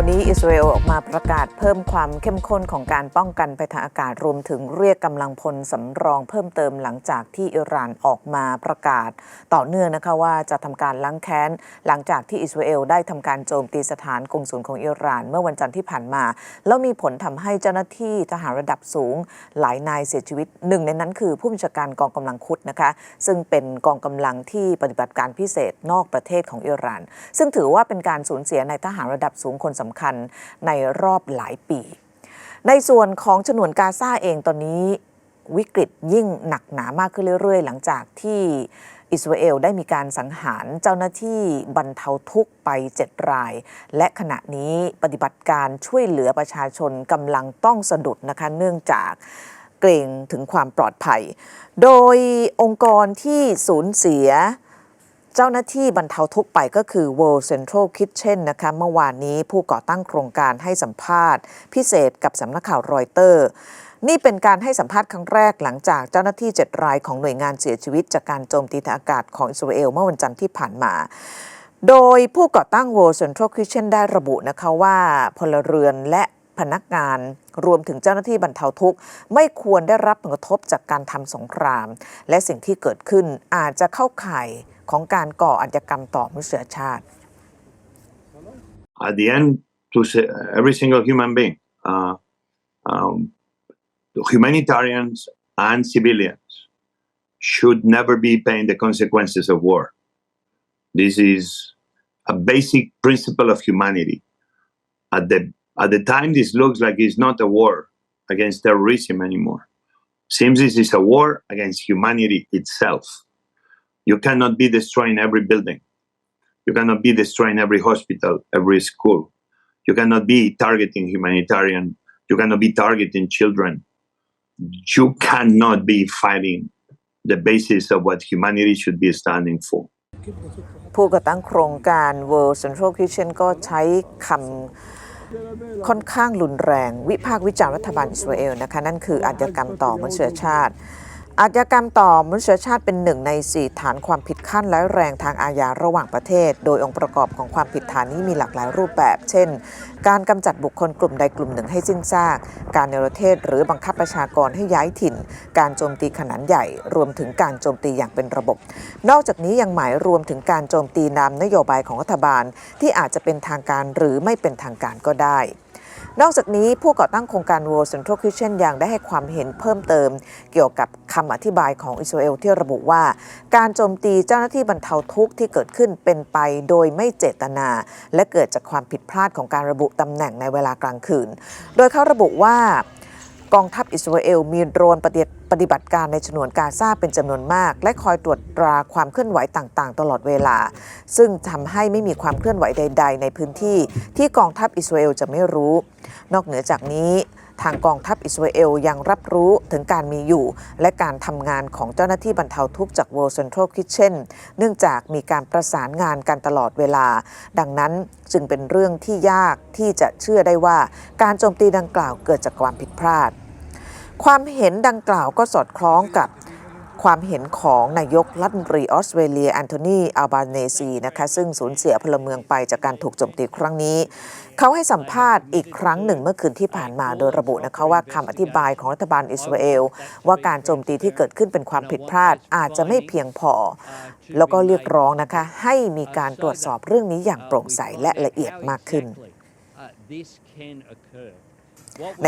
วันนี้อิสราเอลออกมาประกาศเพิ่มความเข้มข้นของการป้องกันภัยทางอากาศรวมถึงเรียกกำลังพลสำรองเพิ่มเติมหลังจากที่อิหร่านออกมาประกาศ ต่อเนื่องนะคะว่าจะทำการล้างแค้น หลังจากที่อิสราเอลได้ทำการโจมตีสถานกงสุลของอิหร่าน เมื่อวันจันทร์ที่ผ่านมา แล้วมีผลทำให้เจ้าหน้าที่ทหารระดับสูง หลายนายเสียชีวิตหนึ่งในนั้นคือผู้บัญชาการกองกำลังคุดนะคะซึ่งเป็นกองกำลังที่ปฏิบัติการพิเศษนอกประเทศของอิหร่าน ซึ่งถือว่าเป็นการสูญเสียในทหารระดับสูงคนสำคัญในรอบหลายปี ในส่วนของฉนวนกาซาเองตอนนี้วิกฤตยิ่งหนักหนามากขึ้นเรื่อย ๆ หลังจากที่อิสราเอลได้มีการสังหารเจ้าหน้าที่บรรเทาทุกข์ไป7ราย และขณะนี้ปฏิบัติการช่วยเหลือประชาชนกำลังต้องสะดุดนะคะเนื่องจากเกรงถึงความปลอดภัย โดยองค์กรที่สูญเสีย เจ้าหน้าที่บรรเทาทุกข์ไปก็คือ World Central Kitchen นะคะเมื่อวานนี้ผู้ก่อตั้งโครงการให้สัมภาษณ์ พิเศษกับสำนักข่าวรอยเตอร์ นี่เป็นการให้สัมภาษณ์ครั้งแรกหลังจากเจ้าหน้าที่ 7 รายของหน่วยงานเสียชีวิต จากการโจมตีทางอากาศของอิสราเอลเมื่อวันจันทร์ที่ผ่านมาโดยผู้ก่อตั้ง World Central Kitchen ได้ระบุนะคะว่าพลเรือนและพนักงานรวมถึงเจ้าหน้าที่บรรเทาทุกข์ไม่ควรได้รับผลกระทบจากการทำสงคราม และสิ่งที่เกิดขึ้นอาจจะเข้าข่าย ของการก่ออาชญากรรมต่อมนุษยชาติ at the end to say, every single human being, uh, um, humanitarians and civilians should never be paying the consequences of war. This is a basic principle of humanity. At the at the time, this looks like it's not a war against terrorism anymore. Seems this is a war against humanity itself. You cannot be destroying every building. You cannot be destroying every hospital, every school. You cannot be targeting humanitarian. You cannot be targeting children. You cannot be fighting the basis of what humanity should be standing for. ผู้ก่อตั้งโครงการ World Central Kitchen ก็ใช้คำค่อนข้างรุนแรง วิพากษ์วิจารณ์รัฐบาลอิสราเอลนะคะ นั่นคืออาชญากรรมต่อมนุษยชาติ อาชญากรรมต่อมนุษยชาติเป็นหนึ่งในสี่ฐานความผิดขั้นร้ายแรงทางอาญาระหว่างประเทศ โดยองค์ประกอบของความผิดฐานนี้มีหลากหลายรูปแบบ เช่น การกำจัดบุคคลกลุ่มใดกลุ่มหนึ่งให้สิ้นซาก การเนรเทศหรือบังคับประชากรให้ย้ายถิ่น การโจมตีขนาดใหญ่ รวมถึงการโจมตีอย่างเป็นระบบ นอกจากนี้ยังหมายรวมถึงการโจมตีนำนโยบายของรัฐบาล ที่อาจจะเป็นทางการหรือไม่เป็นทางการก็ได้ นอกจากนี้ผู้ก่อตั้งโครงการ World Central Kitchen ยังได้ให้ความเห็นเพิ่มเติม เกี่ยวกับคำอธิบายของอิสราเอลที่ระบุว่า การโจมตีเจ้าหน้าที่บรรเทาทุกข์ที่เกิดขึ้นเป็นไปโดยไม่เจตนา และเกิดจากความผิดพลาดของการระบุตำแหน่งในเวลากลางคืน โดยเขาระบุว่า กองทัพอิสราเอลมีโดรนปฏิบัติการในฉนวนกาซาเป็นจำนวนมาก และคอยตรวจตราความเคลื่อนไหวต่างๆ ตลอดเวลา ซึ่งทำให้ไม่มีความเคลื่อนไหวใด ๆ ในพื้นที่ที่กองทัพอิสราเอลจะไม่รู้ นอกเหนือจากนี้ ทางกองทัพอิสราเอลยังรับรู้ถึงการมีอยู่ และการทำงานของเจ้าหน้าที่บรรเทาทุกข์จาก World Central Kitchen เนื่องจากมีการประสานงานกันตลอดเวลา ดังนั้นจึงเป็นเรื่องที่ยากที่จะเชื่อได้ว่าการโจมตีดังกล่าวเกิดจากความผิดพลาดความเห็นดังกล่าวก็สอดคล้องกับ ความเห็นของนายกรัฐมนตรีออสเตรเลียแอนโทนีอัลบาเนซีนะคะซึ่งสูญเสียพลเมืองไปจากการถูกโจมตีครั้งนี้ เขาให้สัมภาษณ์อีกครั้งหนึ่งเมื่อคืนที่ผ่านมาโดยระบุนะคะว่าคำอธิบายของรัฐบาลอิสราเอล ว่าการโจมตีที่เกิดขึ้นเป็นความผิดพลาดอาจจะไม่เพียงพอ แล้วก็เรียกร้องนะคะให้มีการตรวจสอบเรื่องนี้อย่างโปร่งใสและละเอียดมากขึ้นใน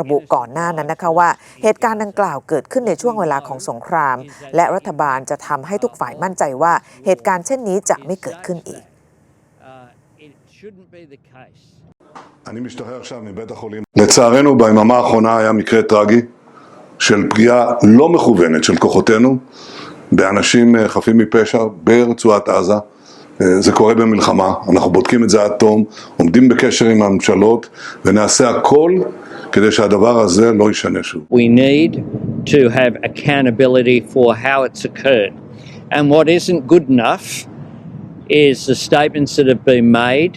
ระบุก่อนหน้านั้นนะคะว่า เหตุการณ์ดังกล่าวเกิดขึ้นในช่วงเวลาของสงคราม และรัฐบาลจะทำให้ทุกฝ่ายมั่นใจว่าเหตุการณ์เช่นนี้จะไม่เกิดขึ้นอีก אני משתחרר עכשיו מבית החולים. לצערנו ביממה האחרונה היה מקרה טרגי של פגיעה לא מכוונת של כוחותינו באנשים אה, חפים מפשע ברצועת עזה. אה, זה קורה במלחמה, אנחנו בודקים את זה עד תום, עומדים בקשר עם הממשלות ונעשה הכל כדי שהדבר הזה לא יישנה שוב. We need to have accountability for how it's occurred. And what isn't good enough is the statements that have been made,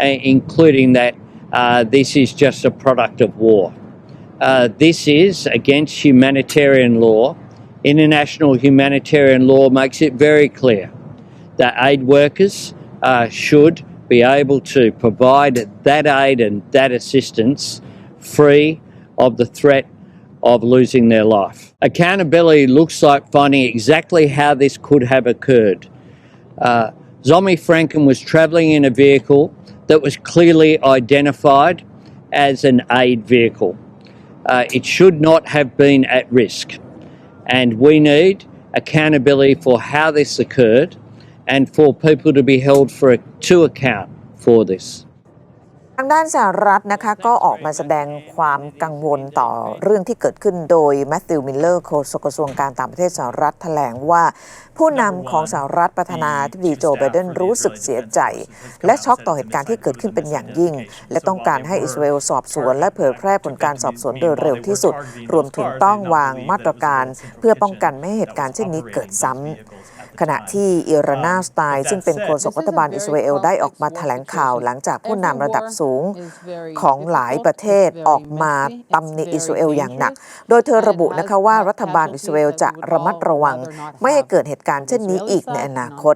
uh, including that uh, this is just a product of war. Uh, this is against humanitarian law. International humanitarian law makes it very clear that aid workers uh, should be able to provide that aid and that assistance free of the threat of losing their life. Accountability looks like finding exactly how this could have occurred. Uh, Zombie Franken was travelling in a vehicle that was clearly identified as an aid vehicle. Uh, it should not have been at risk. And we need accountability for how this occurred and for people to be held for to account for this. ทางด้านสหรัฐนะคะก็ออกมาแสดงความกังวลต่อเรื่องที่เกิดขึ้นโดยแมทธิวมิลเลอร์โฆษกกระทรวงการต่างประเทศสหรัฐแถลงว่า ผู้นำของสหรัฐประธานาธิบดีโจไบเดนรู้สึกเสียใจ และช็อกต่อเหตุการณ์ที่เกิดขึ้นเป็นอย่างยิ่ง และต้องการให้อิสราเอลสอบสวน และเผยแพร่ผลการสอบสวนโดยเร็วที่สุด รวมถึงต้องวางมาตรการ เพื่อป้องกันไม่ให้เหตุการณ์เช่นนี้เกิดซ้ำ ขณะที่อิรานาสไตล์ซึ่งเป็นโฆษกรัฐบาลอิสราเอลได้ออกมาแถลงข่าวหลังจากผู้นำระดับสูงของหลายประเทศออกมาตำหนิอิสราเอลอย่างหนัก โดยเธอระบุนะคะว่ารัฐบาลอิสราเอลจะระมัดระวัง ไม่ให้เกิดเหตุการณ์เช่นนี้อีกในอนาคต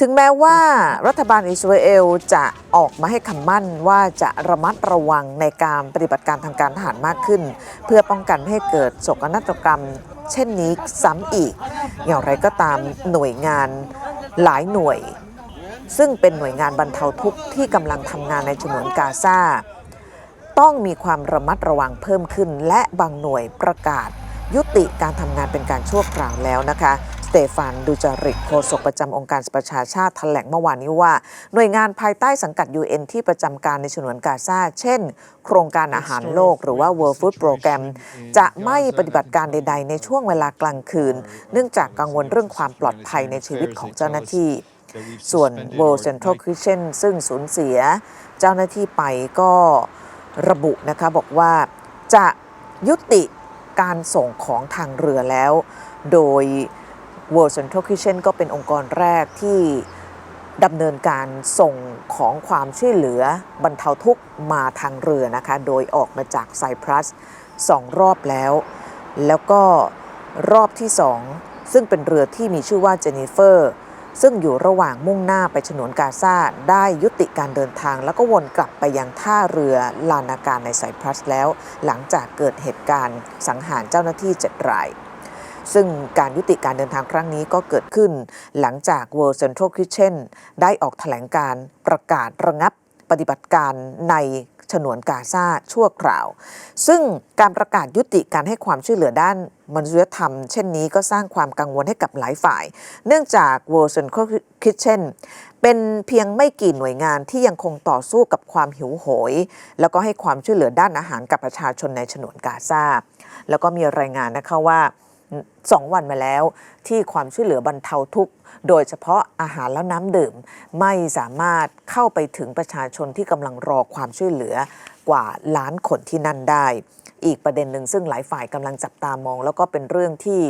ถึงแม้ว่ารัฐบาลอิสราเอลจะออกมาให้คำมั่นว่าจะระมัดระวังในการปฏิบัติการทางการทหารมากขึ้น เพื่อป้องกันไม่ให้เกิดโศกนาฏกรรม เช่นนี้ซ้ำอีก อย่างไรก็ตามหน่วยงานหลายหน่วย ซึ่งเป็นหน่วยงานบรรเทาทุกข์ที่กำลังทำงานในฉนวนกาซาต้องมีความระมัดระวังเพิ่มขึ้น และบางหน่วยประกาศยุติการทำงานเป็นการชั่วคราวแล้วนะคะ สเตฟานดูจาริกโฆษกประจำองค์การสหประชาชาติแถลงเมื่อวานนี้ว่า หน่วยงานภายใต้สังกัด UN ที่ประจำการในฉนวนกาซาเช่น โครงการอาหารโลกหรือว่า World Food Program จะไม่ปฏิบัติการใด ๆ ในช่วงเวลากลางคืน เนื่องจากกังวลเรื่องความปลอดภัยในชีวิตของเจ้าหน้าที่ ส่วน World Central Kitchen ซึ่งสูญเสีย เจ้าหน้าที่ไปก็ระบุนะคะบอกว่าจะยุติการส่งของทางเรือแล้ว โดย World Central Kitchen ก็เป็นองค์กรแรกที่ดำเนินการส่งของความช่วยเหลือบรรเทาทุกข์มาทางเรือนะคะ โดยออกมาจากไซปรัสสองรอบแล้ว แล้วก็รอบที่สองซึ่งเป็นเรือที่มีชื่อว่าเจนิเฟอร์ ซึ่งอยู่ระหว่างมุ่งหน้าไปฉนวนกาซาได้ยุติการเดินทาง แล้วก็วนกลับไปยังท่าเรือลานาการในไซปรัสแล้ว หลังจากเกิดเหตุการณ์สังหารเจ้าหน้าที่เจ็ดราย ซึ่งการยุติการเดินทางครั้งนี้ก็เกิดขึ้น หลังจาก World Central Kitchen ได้ออกแถลงการประกาศระงับปฏิบัติการในฉนวนกาซาชั่วคราว ซึ่งการประกาศยุติการให้ความช่วยเหลือด้านมนุษยธรรม เช่นนี้ก็สร้างความกังวลให้กับหลายฝ่าย เนื่องจาก World Central Kitchen เป็นเพียงไม่กี่หน่วยงานที่ยังคงต่อสู้กับความหิวโหย แล้วก็ให้ความช่วยเหลือด้านอาหารกับประชาชนในฉนวนกาซาแล้วก็มีรายงานนะคะว่า สองวันมาแล้ว ที่ความช่วยเหลือบรรเทาทุกข์ โดยเฉพาะอาหารและน้ำดื่ม ไม่สามารถเข้าไปถึงประชาชนที่กำลังรอความช่วยเหลือกว่าล้านคนที่นั่นได้ อีกประเด็นหนึ่งซึ่งหลายฝ่ายกำลังจับตามอง แล้วก็เป็นเรื่องที่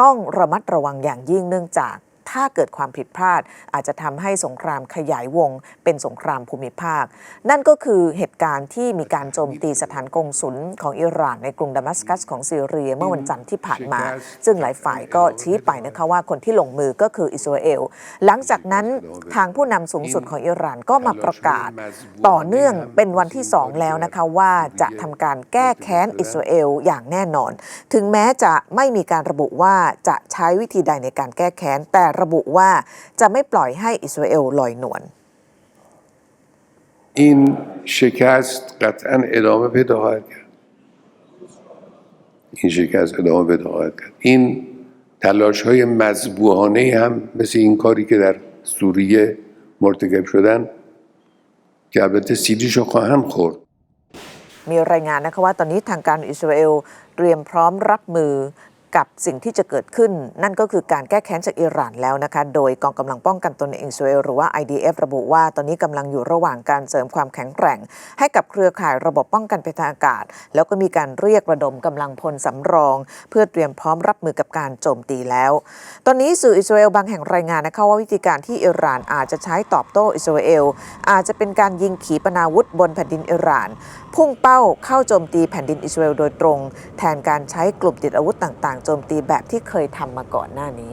ต้องระมัดระวังอย่างยิ่งเนื่องจาก ถ้าเกิดความผิดพลาด อาจจะทำให้สงครามขยายวง เป็นสงครามภูมิภาค นั่นก็คือเหตุการณ์ที่มีการโจมตีสถานกงศุลของอิหร่านในกรุงดามัสกัสของซีเรียเมื่อวันจันทร์ที่ผ่านมา ซึ่งหลายฝ่ายก็ชี้ไปนะคะว่าคนที่ลงมือก็คืออิสราเอล หลังจากนั้นทางผู้นำสูงสุดของอิหร่านก็มาประกาศ ต่อเนื่องเป็นวันที่ 2 แล้วนะคะว่าจะทำการแก้แค้นอิสราเอลอย่างแน่นอน ถึงแม้จะไม่มีการระบุว่าจะใช้วิธีใดในการแก้แค้นแต่ระบุว่าจะไม่ปล่อยให้อิสราเอลลอยนวล این شکست قطعا ادامه پیدا خواهد کرد این شکست ادامه پیدا خواهد کرد این تلاش های مذبوحانه هم مثل این کاری که در سوریه مرتکب شدن که البته سیریشو خواهند خورد มีรายงานนะคะว่าตอนนี้ทางการอิสราเอลเตรียมพร้อมรับมือ กับสิ่งที่จะเกิดขึ้น นั่นก็คือการแก้แค้นจากอิหร่านแล้วนะคะ โดยกองกำลังป้องกันตนเองอิสราเอลหรือว่า IDF ระบุว่า ตอนนี้กำลังอยู่ระหว่างการเสริมความแข็งแกร่ง ให้กับเครือข่ายระบบป้องกันภัยทางอากาศ แล้วก็มีการเรียกระดมกำลังพลสำรอง เพื่อเตรียมพร้อมรับมือกับการโจมตีแล้ว ตอนนี้สื่ออิสราเอลบางแห่งรายงานนะคะว่าวิธีการที่อิหร่านอาจจะใช้ตอบโต้อิสราเอลอาจจะเป็นการยิงขีปนาวุธบนแผ่นดินอิหร่าน พุ่งเป้าเข้าโจมตีแผ่นดินอิสราเอลโดยตรง แทนการใช้กลุ่มติดอาวุธต่างโจมตีแบบที่เคยทำมาก่อนหน้านี้